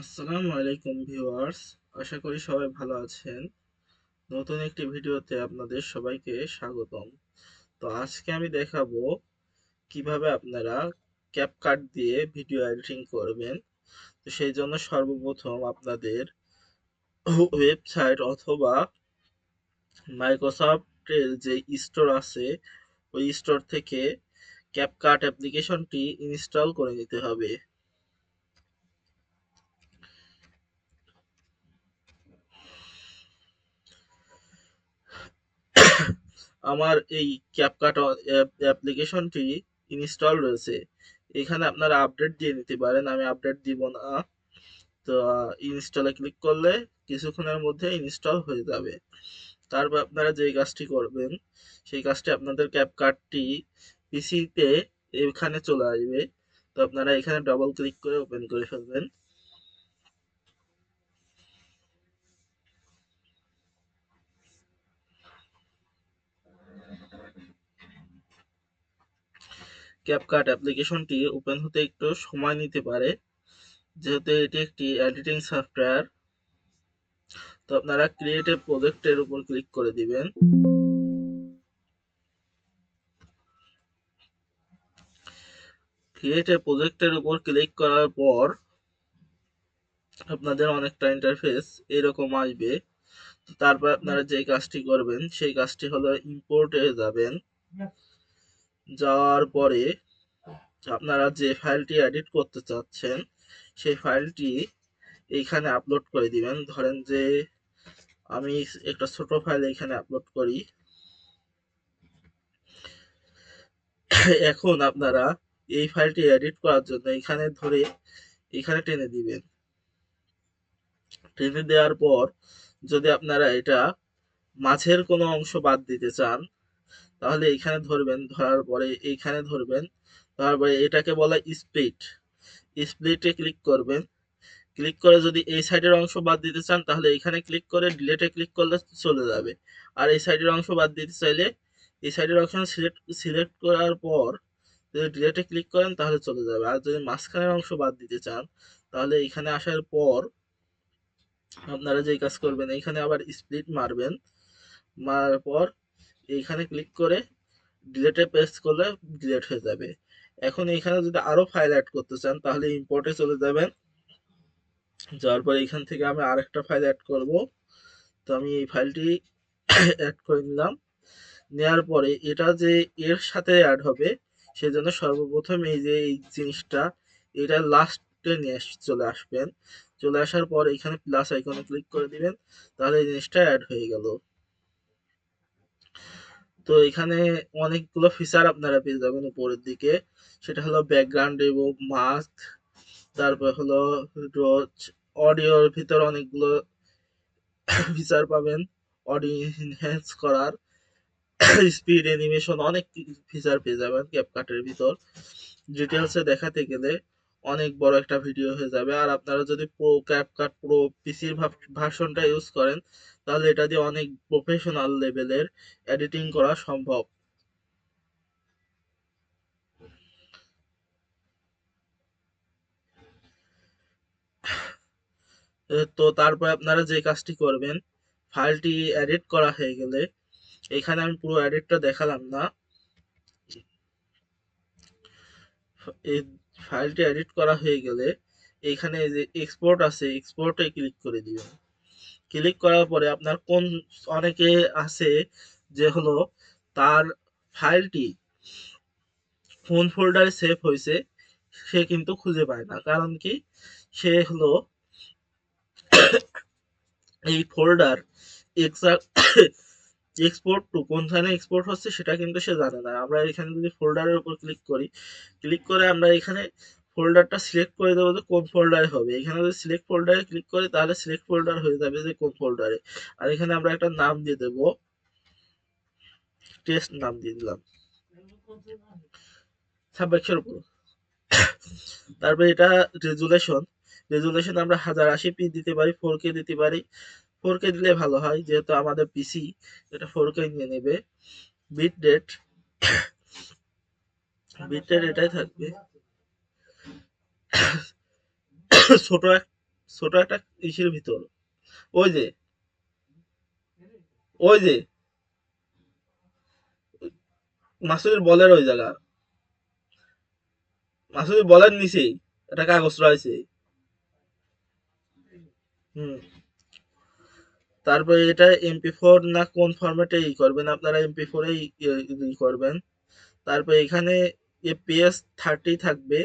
আসসালামু আলাইকুম ভিউয়ার্স, আশা করি সবাই ভালো আছেন। নতুন একটি ভিডিওতে আপনাদের সবাইকে স্বাগতম। তো আজকে আমি দেখাবো কীভাবে আপনারা ক্যাপকাট দিয়ে ভিডিও এডিটিং করবেন। তো সেই জন্য সর্বপ্রথম আপনাদের ওয়েবসাইট অথবা মাইক্রোসফটের যে স্টোর আছে, ওই স্টোর থেকে ক্যাপকাট অ্যাপ্লিকেশনটি ইনস্টল করে নিতে হবে। আমার এই ক্যাপকাট অ্যাপ্লিকেশনটি ইনস্টল রয়েছে। এখানে আপনারা আপডেট দিয়ে নিতে পারেন, আমি আপডেট দিব না। তো ইনস্টলে ক্লিক করলে কিছুক্ষণের মধ্যে ইনস্টল হয়ে যাবে। তারপর আপনারা যে কাজটি করবেন, সেই কাজটি আপনাদের ক্যাপকাটটি পিসিতে এখানে চলে আসবে। তো আপনারা এখানে ডবল ক্লিক করে ওপেন করে ফেলবেন। ক্যাপকাট অ্যাপ্লিকেশনটি ওপেন হতে একটু সময় নিতে পারে, যেহেতু এটি একটি এডিটিং সফটওয়্যার তো আপনারা ক্রিয়েটিভ প্রজেক্টের উপর ক্লিক করে দিবেন। ক্রিয়েটিভ প্রজেক্টের উপর ক্লিক করার পর আপনাদের অনেকটা ইন্টারফেস এরকম আসবে। তারপর আপনারা যে কাজটি করবেন, সেই কাজটি হলো ইম্পোর্টে যাবেন। যাওয়ার পরে আপনারা যে ফাইলটি এডিট করতে চাচ্ছেন, সেই ফাইলটি এইখানে আপলোড করে দিবেন। ধরেন যে আমি একটা ছোট ফাইল এখানে আপলোড করি। এখন আপনারা এই ফাইলটি এডিট করার জন্য এখানে ধরে এখানে টেনে দিবেন। টেনে দেওয়ার পর যদি আপনারা এটা মাঝের কোনো অংশ বাদ দিতে চান তাহলে এখানে ধরবেন, ধরার পরে এইখানে ধরবেন তারপরে এটাকে বলা স্প্লিট স্প্লিটে ক্লিক করবেন। ক্লিক করে যদি এই সাইডের অংশ বাদ দিতে চান, তাহলে এখানে ক্লিক করে ডিলেটে ক্লিক করলে চলে যাবে। আর এই সাইডের অংশ বাদ দিতে চাইলে এই সাইডের অংশ সিলেক্ট সিলেক্ট করার পর যদি ডিলেটে ক্লিক করেন, তাহলে চলে যাবে। আর যদি মাঝখানের অংশ বাদ দিতে চান, তাহলে এখানে আসার পর আপনারা যেই কাজ করবেন, এখানে আবার স্প্লিট মারবেন। মারার পর এইখানে ক্লিক করে ডিলেটে পেস্ট করলে ডিলেট হয়ে যাবে। এখন এখানে যদি আরও ফাইল অ্যাড করতে চান, তাহলে ইম্পোর্টে চলে যাবেন। যাওয়ার পর এখান থেকে আমি আরেকটা ফাইল অ্যাড করব। তো আমি এই ফাইলটি অ্যাড করে নিলাম। নেওয়ার পরে এটা যে এর সাথে অ্যাড হবে, সেজন্য সর্বপ্রথম এই যে এই জিনিসটা, এটা লাস্টে নিয়ে চলে আসবেন। চলে আসার পর এখানে প্লাস আইকনে ক্লিক করে দিবেন, তাহলে এই জিনিসটা অ্যাড হয়ে গেল। তো এখানে অনেকগুলো ফিচার আপনারা পেয়ে যাবেন উপরের দিকে। সেটা হলো ব্যাকগ্রাউন্ড এবং মাস্ক তারপর হলো অডিওর ভিতর অনেকগুলো ফিচার পাবেন। অডিও এনহ্যান্স করার স্পিড অ্যানিমেশন অনেক ফিচার পেয়ে যাবেন ক্যাপকাটের ভিতর। ডিটেলসে দেখাতে গেলে অনেক বড় একটা ভিডিও হয়ে যাবে। আর আপনারা যদি প্রো ক্যাপকাট প্রো পিসির ভার্সনটা ইউজ করেন, তাহলে এটা দিয়ে অনেক প্রফেশনাল লেভেলের এডিটিং করা সম্ভব। তো তারপর আপনারা যে কাজটি করবেন ফাইলটি এডিট করা হয়ে গেলে, এখানে আমি পুরো এডিটটা দেখালাম না। ফাইলটি এডিট করা হয়ে গেলে এখানে যে এক্সপোর্ট আছে এক্সপোর্টে ক্লিক করে দিবেন। ক্লিক করার পরে আপনার কোন অনেকে আছে যে হলো তার ফাইলটি কোন ফোল্ডারে সেভ হয়েছে, সে কিন্তু খুঁজে পায় না। কারণ কি? সে হলো এই ফোল্ডার এক্সাক্ট এক্সপোর্ট টু কোনখানে এক্সপোর্ট হচ্ছে সেটা কিন্তু সে জানে না। আমরা এখানে যদি ফোল্ডারের উপর ক্লিক করি ক্লিক করে আমরা এখানে ফোল্ডারটা সিলেক্ট করে দেবো যে কোন ফোল্ডারে হবে। এখানে যদি সিলেক্ট ফোল্ডারে ক্লিক করি, তাহলে সিলেক্ট ফোল্ডার হয়ে যাবে যে কোন ফোল্ডারে আর এখানে আমরা একটা নাম দিয়ে দেব। টেস্ট নাম দিয়ে দিলাম। ছাব্বিশের উপর। তারপরে এটা রেজুলেশন রেজুলেশন আমরা হাজার আশি পি দিতে পারি ফোর কে দিতে পারি। ফোর কে দিলে ভালো হয়, যেহেতু আমাদের পিসি এটা ফোর কে নিয়ে নেবে। বিট ডেট বিট ডেট এটাই থাকবে। ছোট এক, ছোট একটা ইসের ভিতর। ওই যে ওই যে, মাসুদের বলের ওই জায়গা। মাসুদের বলের নিচেই, একটা কাগজ রয়েছে। হুম। তারপরে এটা এমপি ফোর না কোন ফরম্যাটে ই করবেন আপনারা এমপি ফোরেই ই করবেন। তারপরে এখানে এপিএস থার্টি থাকবে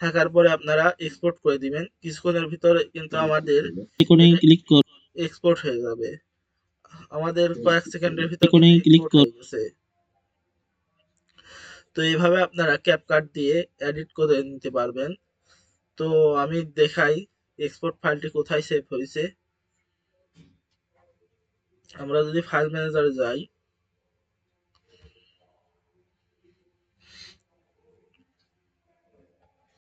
থাকার পরে আপনারা এক্সপোর্ট করে দিবেন। কিছুক্ষণের ভিতরে কিন্তু আমাদের ক্লিক কর এক্সপোর্ট হয়ে যাবে। আমাদের কয়েক সেকেন্ডের ভিতর হয়ে গেছে। তো এইভাবে আপনারা ক্যাপকাট দিয়ে এডিট করে নিতে পারবেন। তো আমি দেখাই এক্সপোর্ট ফাইলটি কোথায় সেভ হয়েছে। আমরা যদি ফাইল ম্যানেজারে যাই